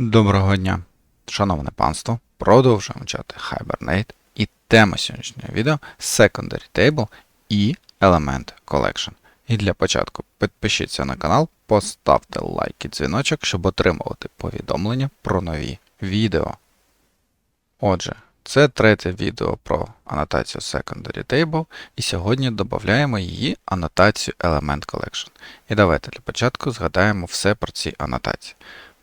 Доброго дня, шановне панство. Продовжуємо вчати Hibernate і тема сьогоднішнього відео Secondary Table і Element Collection. І для початку підпишіться на канал, поставте лайк і дзвіночок, щоб отримувати повідомлення про нові відео. Отже, це третє відео про анотацію Secondary Table, і сьогодні додаємо її анотацію Element Collection. І давайте для початку згадаємо все про ці анотації.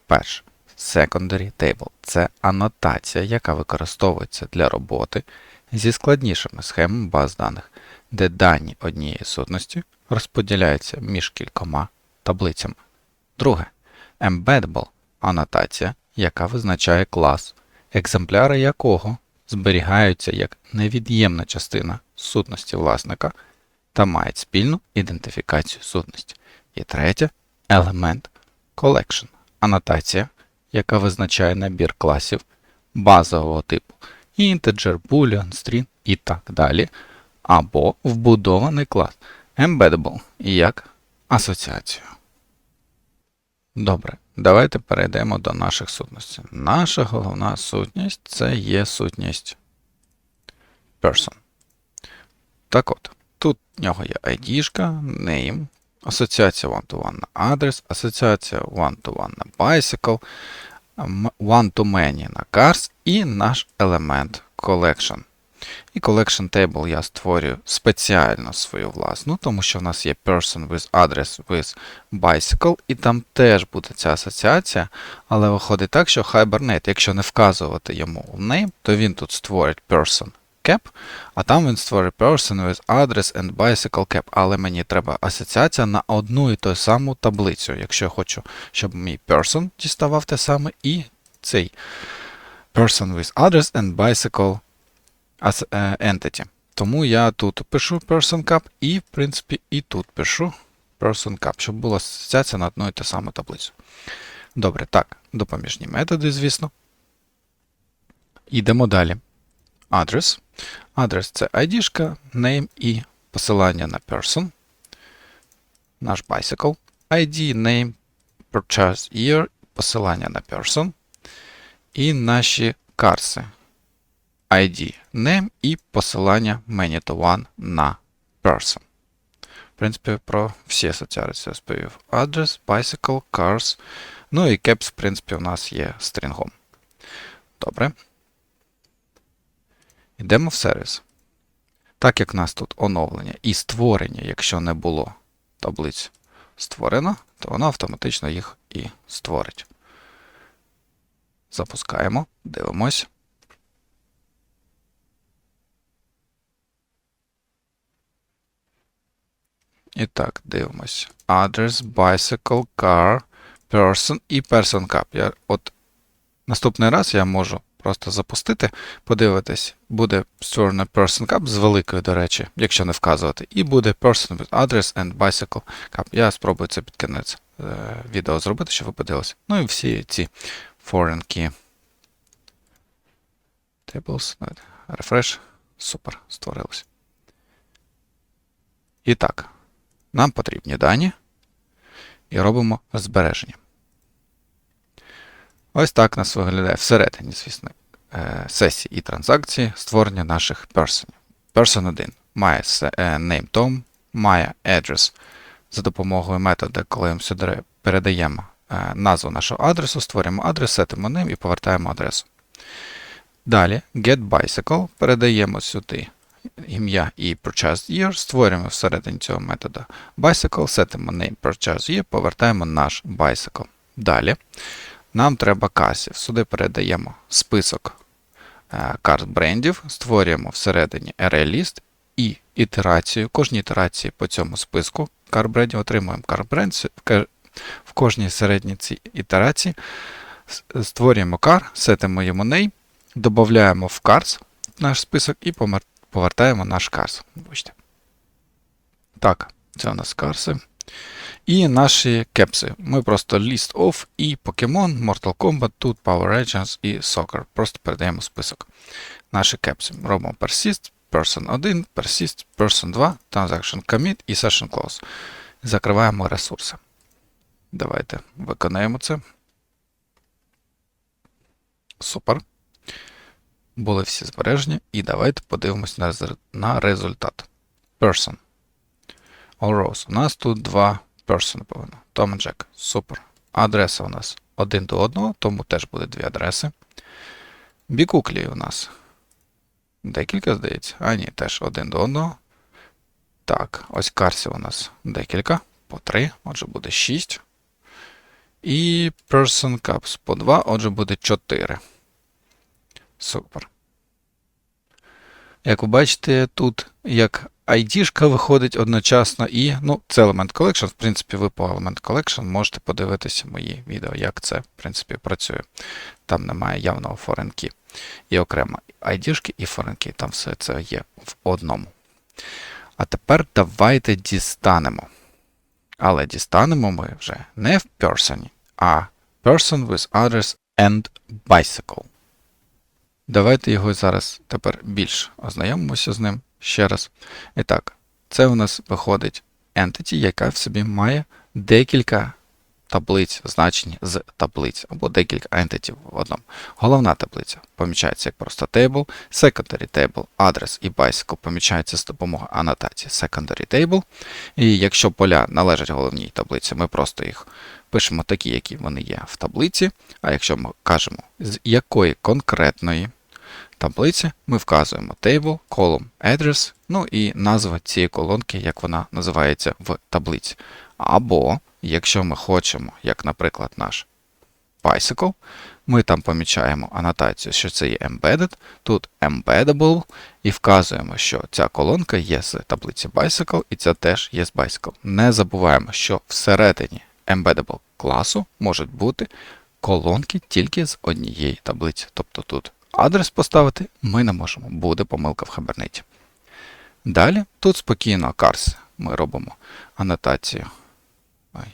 Перше. Secondary Table це анотація, яка використовується для роботи зі складнішими схемами баз даних, де дані однієї сутності розподіляються між кількома таблицями. Друге. Embeddable анотація, яка визначає клас, екземпляри якого зберігаються як невід'ємна частина сутності власника та мають спільну ідентифікацію сутності. І третє Element Collection анотація, яка визначає набір класів базового типу integer, boolean, string і так далі, або вбудований клас embeddable як асоціацію. Добре, давайте перейдемо до наших сутностей. Наша головна сутність це є сутність person. Так от, тут в нього є ID, name, асоціація one-to-one на адрес, асоціація one-to-one на bicycle, one-to-many на cars і наш елемент collection. І collection table я створюю спеціально свою власну, тому що в нас є person with address with bicycle, і там теж буде ця асоціація, але виходить так, що Hibernate, якщо не вказувати йому в name, то він тут створить person cap, а там він створить person with address and bicycle cap. Але мені треба асоціація на одну і ту саму таблицю, якщо я хочу, щоб мій person діставав те саме, і цей person with address and bicycle е, entity. Тому я тут пишу person cap і, в принципі, і тут пишу person cap, щоб була асоціація на одну і ту саму таблицю. Добре, так, допоміжні методи, звісно. Йдемо далі. Адрес. Адрес це ID, name і посилання на person. Наш bicycle. ID, name, purchase year, посилання на person. І наші карси. ID, name і посилання many to one на person. В принципі, про всі асоціації розповів. Адрес, bicycle, cars. Ну і caps, в принципі, у нас є стрінгом. Добре. Йдемо в сервіс. Так як в нас тут оновлення і створення, якщо не було таблиць створено, то воно автоматично їх і створить. Запускаємо, дивимось. І так, дивимось. Address, bicycle, car, person і person cup. Я, от Наступний раз я можу просто запустити, подивитись, буде створено person cup з великою, до речі, якщо не вказувати, і буде person with address and bicycle cup. Я спробую це під кінець е, відео зробити, щоб ви подивилися. Ну і всі ці foreign key tables. Давайте. Refresh. Супер, створилось. І так, нам потрібні дані. І робимо збереження. Ось так нас виглядає всередині, звісно, е, сесії і транзакції створення наших персонів. Person 1 має е, name Tom, має address за допомогою методу, коли ми сюди передаємо е, назву нашого адресу, створюємо адрес, сетимо name і повертаємо адресу. Далі getBicycle передаємо сюди ім'я і purchased year, створюємо всередині цього методу bicycle, сетимо name purchased year, повертаємо наш bicycle. Далі нам треба касів. Сюди передаємо список е, карт брендів, створюємо всередині array-ліст і ітерацію. Кожній ітерації по цьому списку карт брендів отримуємо карт бренд. В кожній середній цій ітерації створюємо кар, сетимо йому name, додаємо в cars наш список і повертаємо наш cars. Так, це у нас карси. І наші кепси. Ми просто list of і Pokemon, Mortal Kombat, тут Power Agents і Soccer. Просто передаємо список. Наші кепси. Робимо persist, person 1, persist, person 2, transaction commit і session close. Закриваємо ресурси. Давайте виконаємо це. Супер. Були всі збережені. І давайте подивимось на результат. Person. All rows. У нас тут два person повинно. Tom і Jack. Супер. Адреса у нас один до одного, тому теж буде дві адреси. Бікуклі у нас декілька, здається. А, ні, теж один до одного. Так, ось карсів у нас декілька, по три, отже буде 6. І person cups по 2, отже буде 4. Супер. Як ви бачите, тут як ID-шка виходить одночасно і, ну, це Element Collection. В принципі, ви по Element Collection можете подивитися мої відео, як це, в принципі, працює. Там немає явного foreign key. І окремо ID-шки і foreign key. Там все це є в одному. А тепер давайте дістанемо. Але дістанемо ми вже не в person, а person with address and bicycle. Давайте його зараз тепер більш ознайомимося з ним ще раз. І так, це у нас виходить entity, яка в собі має декілька таблиць, значень з таблиць, або декілька entity в одному. Головна таблиця помічається як просто table, secondary table, адрес і bicycle помічаються з допомогою анотації secondary table. І якщо поля належать головній таблиці, ми просто їх пишемо такі, які вони є в таблиці. А якщо ми кажемо, з якої конкретної таблиці, ми вказуємо table, column, address, ну і назва цієї колонки, як вона називається в таблиці. Або, якщо ми хочемо, як, наприклад, наш bicycle, ми там помічаємо анотацію, що це є embedded, тут embeddable, і вказуємо, що ця колонка є з таблиці bicycle, і це теж є з bicycle. Не забуваємо, що всередині embeddable класу можуть бути колонки тільки з однієї таблиці. Тобто тут адрес поставити ми не можемо, буде помилка в хабернеті. Далі тут спокійно cars. Ми робимо анотацію. Ой.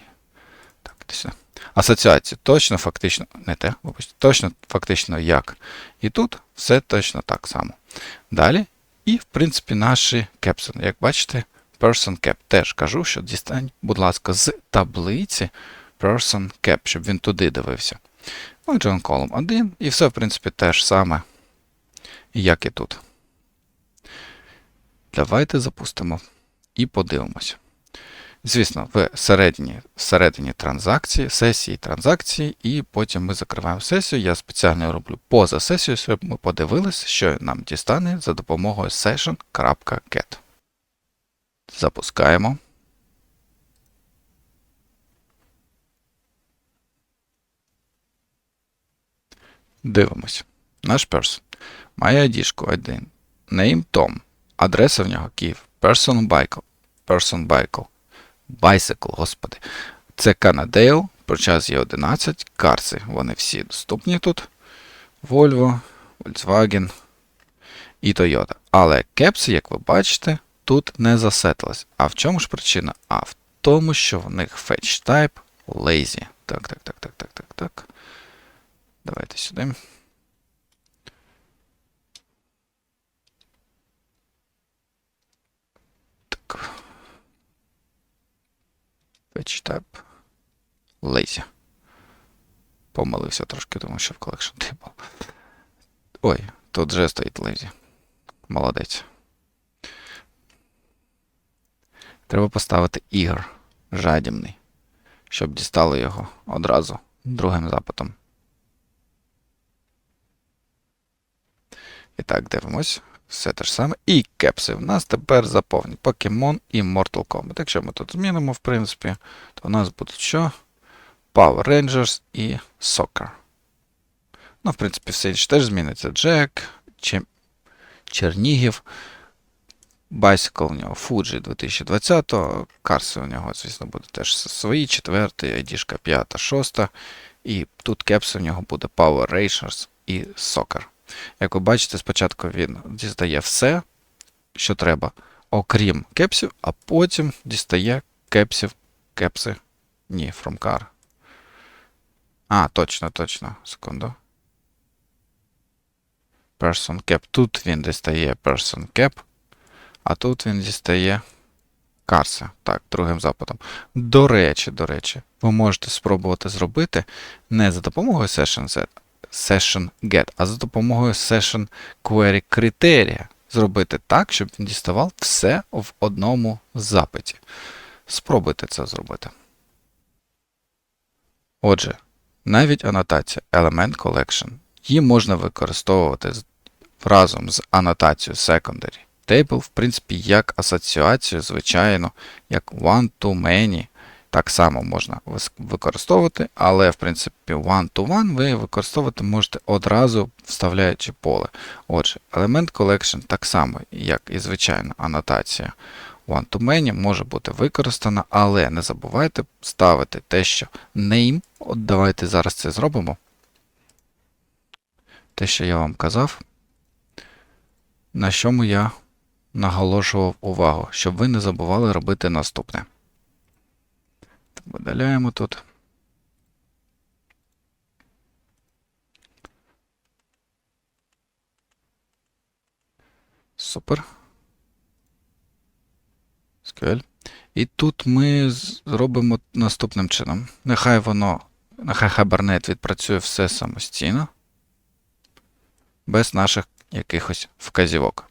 Так, сюди. Асоціацію точно, фактично, не те, вибачте, точно, фактично як. І тут все точно так само. Далі, і, в принципі, наші кепси. Як бачите, person cap. Теж кажу, що дістань, будь ласка, з таблиці person cap, щоб він туди дивився. Ну, John Column 1, і все, в принципі, те ж саме, як і тут. Давайте запустимо і подивимося. Звісно, в середині, всередині транзакції, сесії транзакції, і потім ми закриваємо сесію. Я спеціально роблю поза сесією, щоб ми подивилися, що нам дістане за допомогою session.get. Запускаємо. Дивимось. Наш персон має ID 1. Name Tom. Адреса в нього Київ. Person Bicycle. Person Bicycle. Bicycle, господи. Це Canadale, про час є 11. Карси. Вони всі доступні тут. Volvo, Volkswagen і Toyota. Але кепси, як ви бачите, тут не засетились. А в чому ж причина? А в тому, що в них fetch type lazy. Так, так, так, так, так, так, так. Давайте сюди. Так. Fetch type lazy. Помилився трошки, тому що в collection table. Ой, тут вже стоїть lazy. Молодець. Треба поставити ігор жадібний, щоб дістали його одразу другим запитом. І так, дивимось. Все те ж саме. І кепси в нас тепер заповнені. Pokemon і Mortal Kombat. Якщо ми тут змінимо, в принципі, то у нас будуть що? Power Rangers і Soccer. Ну, в принципі, все інше теж зміниться. Джек, Чем... Чернігів. Bicycle у нього Fuji 2020-го. Карси у нього, звісно, будуть теж свої. Четвертий, ID 5, 6. І тут кепси у нього буде Power Rangers і Soccer. Як ви бачите, спочатку він дістає все, що треба, окрім кепсів, а потім дістає кепсів, кепси. Ні, from car. А, точно, точно. Секунду. Person cap. Тут він дістає person cap, а тут він дістає карса. Так, другим запитом. До речі, до речі, ви можете спробувати зробити не за допомогою Session Z, session get, а за допомогою session query критерія зробити так, щоб він діставав все в одному запиті. Спробуйте це зробити. Отже, навіть анотація Element Collection. Її можна використовувати разом з анотацією Secondary Table, в принципі, як асоціацію, звичайно, як one-to-many. Так само можна використовувати, але, в принципі, one-to-one ви використовувати можете одразу вставляючи поле. Отже, Element Collection так само, як і звичайна анотація one-to-many може бути використана, але не забувайте ставити те, що name. От давайте зараз це зробимо. Те, що я вам казав, на чому я наголошував увагу, щоб ви не забували робити наступне. Видаляємо тут. Супер. SQL. І тут ми зробимо наступним чином. Нехай воно, нехай Hibernate відпрацює все самостійно, без наших якихось вказівок.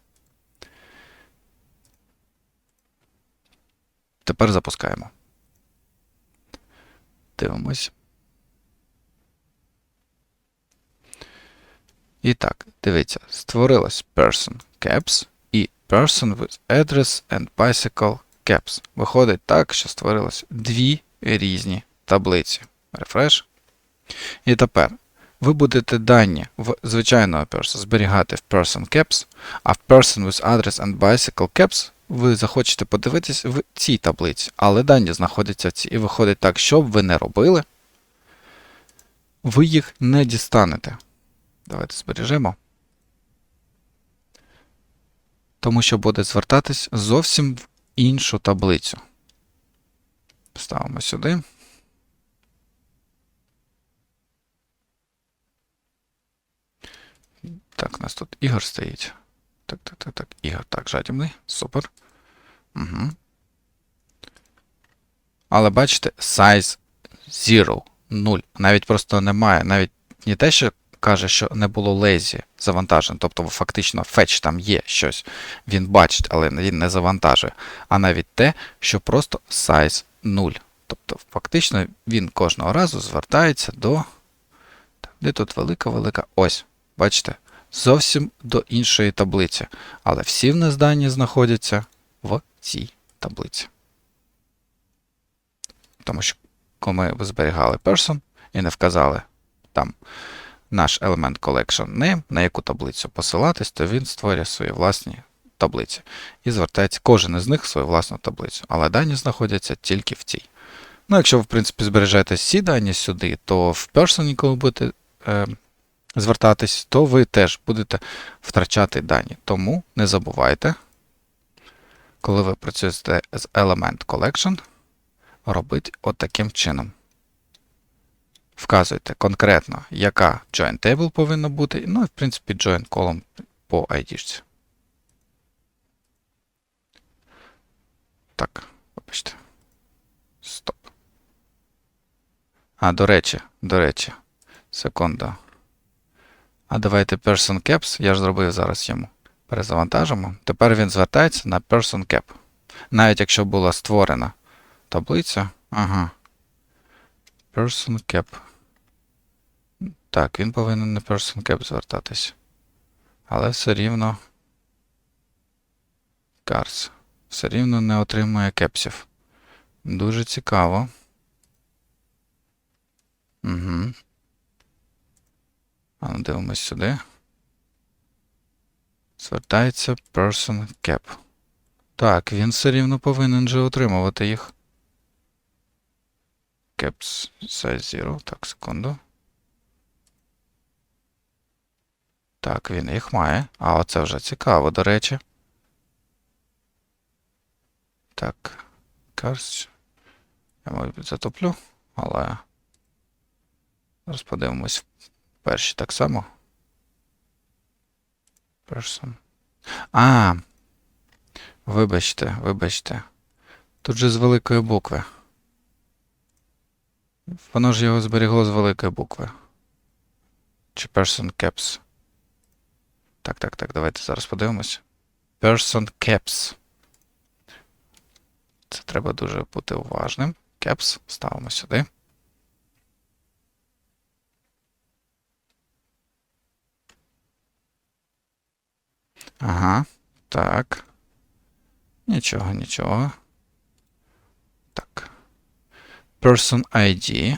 Тепер запускаємо. Дивимось. І так, дивіться, створилось person caps і person with address and bicycle caps. Виходить так, що створилось дві різні таблиці. Refresh. І тепер ви будете дані в звичайного person зберігати в person caps, а в person with address and bicycle caps ви захочете подивитись в цій таблиці, але дані знаходяться в цій. І виходить так, що б ви не робили, ви їх не дістанете. Давайте збережемо. Тому що буде звертатись зовсім в іншу таблицю. Ставимо сюди. Так, у нас тут Ігор стоїть. Так, так, так, так. Ігор, так, жадібний. Супер. Угу. Але бачите, size 0, 0. Навіть просто немає. Навіть не те, що каже, що не було лезі завантажено. Тобто, фактично, fetch там є щось. Він бачить, але він не завантажує. А навіть те, що просто size 0. Тобто, фактично, він кожного разу звертається до. Де тут велика-велика. Ось. Бачите? Зовсім до іншої таблиці. Але всі в нас дані знаходяться в цій таблиці. Тому що, коли ви зберігали person і не вказали там наш element collection name, на яку таблицю посилатись, то він створює свої власні таблиці. І звертається кожен із них в свою власну таблицю. Але дані знаходяться тільки в цій. Ну, якщо ви, в принципі, збережете всі дані сюди, то в person, коли будете е, звертатись, то ви теж будете втрачати дані. Тому не забувайте, коли ви працюєте з Element Collection, робити от чином. Вказуйте конкретно, яка join table повинна бути, ну і, в принципі, join column по ID. Так, вибачте. Стоп. А, до речі, до речі, секунду. А давайте person caps, я ж зробив зараз йому. Перезавантажимо. Тепер він звертається на person cap. Навіть якщо була створена таблиця. Ага. Person cap. Так, він повинен на person cap звертатись. Але все рівно. Cars. Все рівно не отримує кепсів. Дуже цікаво. Угу. А ну дивимось сюди. Звертається person cap. Так, він все рівно повинен же отримувати їх. Caps size 0. Так, секунду. Так, він їх має. А оце вже цікаво, до речі. Так. Cars. Я, мабуть, затоплю, але. Зараз подивимось. Перші так само. Person. А. Вибачте, вибачте. Тут же з великої букви. Воно ж його зберігло з великої букви. чи person caps? Так, так, так, давайте зараз подивимось. Person caps. Це треба дуже бути уважним. Caps ставимо сюди. Ага, так. Нічого, нічого. Так. Person ID.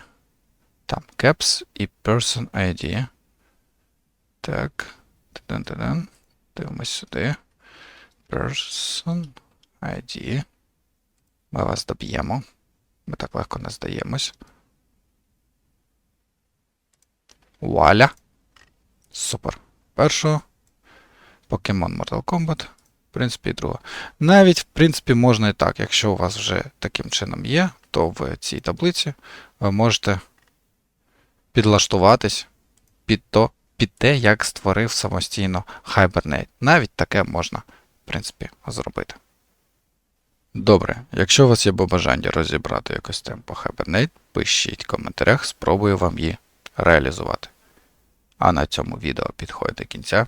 Там caps і person ID. Так. Тидан-тидан. Дивимось сюди. Person ID. Ми вас доб'ємо. Ми так легко не здаємось. Вуаля. Супер. Першого. Покемон Mortal Kombat. В принципі, і друга. Навіть, в принципі, можна і так. Якщо у вас вже таким чином є, то в цій таблиці ви можете підлаштуватись під, то, під те, як створив самостійно Hibernate. Навіть таке можна, в принципі, зробити. Добре, якщо у вас є бажання розібрати якось темп по Hibernate, пишіть в коментарях, спробую вам її реалізувати. А на цьому відео підходить до кінця.